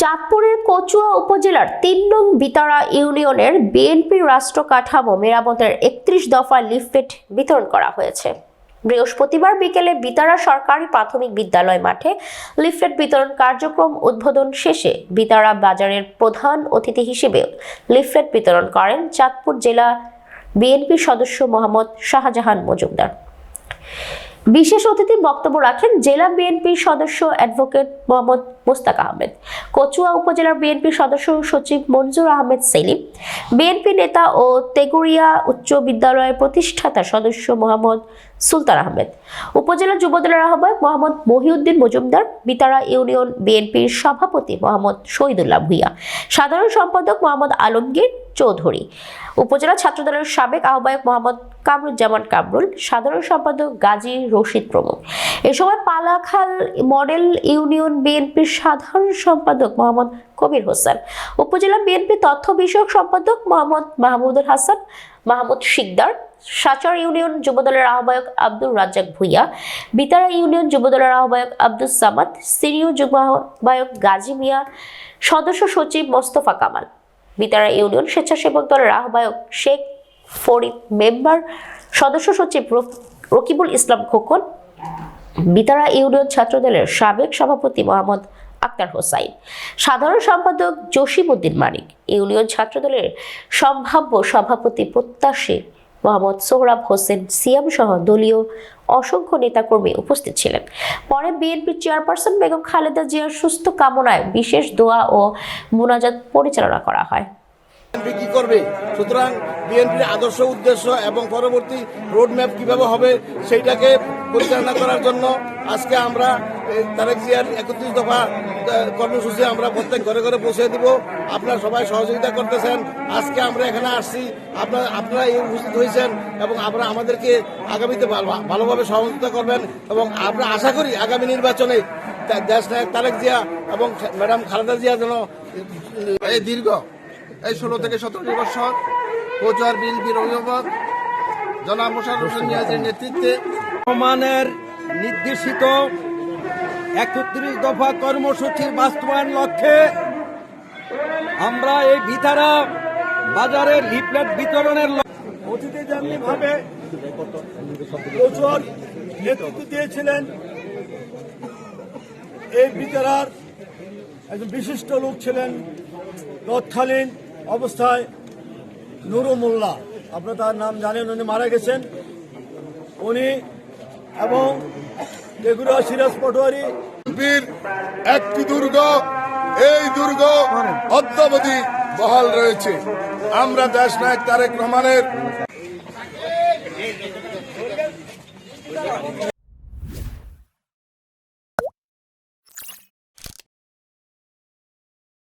চাঁদপুরের কচুয়া উপজেলার তিন নং বিতারা ইউনিয়নের বিএনপি রাষ্ট্র কাঠামো মেরামতের একত্রিশ দফা লিফলেট বিতরণ করা হয়েছে। বৃহস্পতিবার বিকেলে বিতারা সরকারি প্রাথমিক বিদ্যালয় মাঠে লিফলেট বিতরণ কার্যক্রম উদ্বোধন শেষে বিতারা বাজারের প্রধান অতিথি হিসেবে লিফলেট বিতরণ করেন চাঁদপুর জেলা বিএনপি সদস্য মোহাম্মদ শাহজাহান মজুমদার। বিশেষ অতিথি বক্তব্য রাখেন জেলা বিএনপির সদস্য অ্যাডভোকেট মোহাম্মদ মোস্তাক আহমেদ, কচুয়া উপজেলার বিএনপির সদস্য সচিব মঞ্জুর আহমেদ সেলিম, বিএনপি নেতা ও তেগুড়িয়া উচ্চ বিদ্যালয়ের প্রতিষ্ঠাতা সদস্য মোহাম্মদ সুলতান আহমেদ, উপজেলা যুবদলের আহ্বায়ক মোহাম্মদ মহিউদ্দিন মজুমদার, বিতারা ইউনিয়ন বিএনপির সভাপতি মোহাম্মদ শহীদুল্লাহ ভুইয়া, সাধারণ সম্পাদক মোহাম্মদ আলমগীর চৌধুরী। উপজেলা ছাত্রদলের সাবেক আহ্বায়ক মোহাম্মদ কামরুজ্জামান কামরুল, সাধারণ সম্পাদক গাজী রশিদ প্রমুখ। এ সময় পালাখাল মডেল ইউনিয়ন বিএনপির সাধারণ সম্পাদক মোহাম্মদ কবির হোসেন, উপজেলা বিএনপি তথ্য বিষয়ক সম্পাদক মোহাম্মদ মাহমুদুল হাসান, মাহমুদ শিকদার, সাচার ইউনিয়ন যুবদলের আহ্বায়ক আব্দুর রাজ্জাক ভুইয়া, বিতারা ইউনিয়ন যুবদলের আহ্বায়ক আব্দুস সামাদ, সিনিয়র যুগ্ম আহ্বায়ক গাজী মিয়া, সদস্য সচিব মোস্তফা কামাল। বিতারা ইউনিয়ন স্বেচ্ছাসেবক দলের আহ্বায়ক শেখ ফরিদ মেম্বার, সদস্য সচিব রকিবুল ইসলাম খোকন, বিতারা ইউনিয়ন ছাত্রদলের সাবেক সভাপতি মোহাম্মদ আক্তার হোসাইন, সাধারণ সম্পাদক জসিম উদ্দিন মানিক, ইউনিয়ন ছাত্রদলের সম্ভাব্য সভাপতি প্রত্যাশী মোহাম্মদ সোহরাব হোসেন, সিয়াম সহ দলীয় অসংখ্য নেতাকর্মী উপস্থিত ছিলেন। পরে বিএনপি চেয়ারপারসন বেগম খালেদা জিয়ার সুস্থ কামনায় বিশেষ দোয়া ও মোনাজাত পরিচালনা করা হয়। কি করবে? সুতরাং বিএনপির আদর্শ উদ্দেশ্য এবং পরবর্তী রোড ম্যাপ কীভাবে হবে, সেইটাকে পরিচালনা করার জন্য আজকে আমরা তারেক জিয়ার একত্রিশ দফা কর্মসূচি আমরা প্রত্যেক ঘরে ঘরে পৌঁছে দিব। আপনারা সবাই সহযোগিতা করতেছেন। আজকে আমরা এখানে আসছি। আপনারা আপনারা এই উপস্থিত হয়েছেন এবং আমরা আমাদেরকে আগামীতে ভালো- ভালোভাবে সহযোগিতা করবেন এবং আমরা আশা করি আগামী নির্বাচনে দেশ নায়ক তারেক জিয়া এবং ম্যাডাম খালেদা জিয়া যেন এই দীর্ঘ, এই ষোলো থেকে সতেরো বছর কোচুয়ার বিএনপির অভিভাবক জনাব মোশারফ হোসেন নেতৃত্বে রহমানের নির্দেশিত একত্রিশ দফা কর্মসূচির বাস্তবায়ন লক্ষ্যে আমরা এই ভিতারা বাজারে লিফলেট বিতরণের অতীতে যেমনি ভাবে প্রচুর নেতৃত্ব দিয়েছিলেন, এই ভিতারার একজন বিশিষ্ট লোক ছিলেন তৎকালীন অবস্থায় নুরু মোল্লা আপনারা তার নাম জানেন, উনি মারা গেছেন। উনি এবং টেগুরা সিরাজ পটোয়ারি। একটি দুর্গ, এই দুর্গ অদ্যাবধি বহাল রয়েছে। আমরা দেশ নায়ক তারেক রহমানের